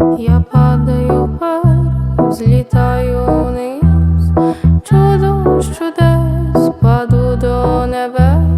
Я падаю вверх, злітаю вниз, чудо чудес, паду до небес.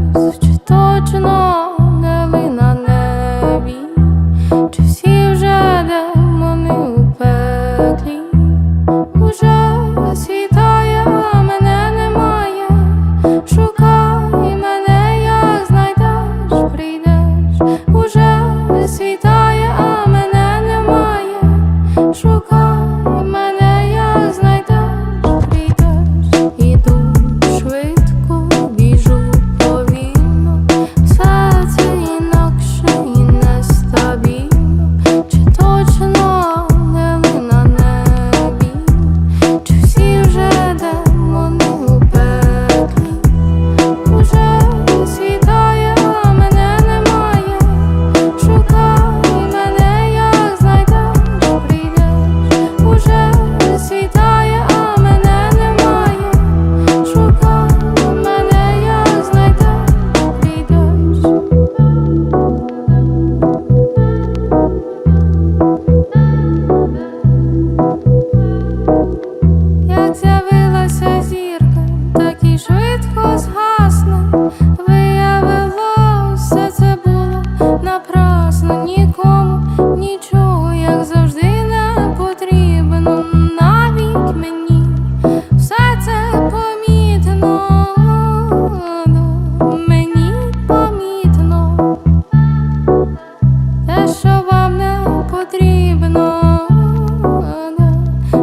те, що вам не потрібно,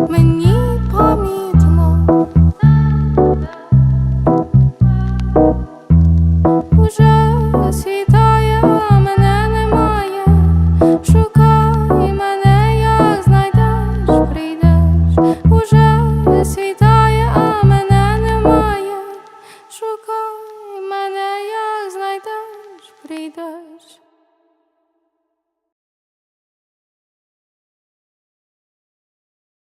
мені помітно уже світає, а мене немає. Шукай мене, як знайдеш, прийдеш, уже світає, а мене немає. Шукай мене, як знайдеш, прийдеш.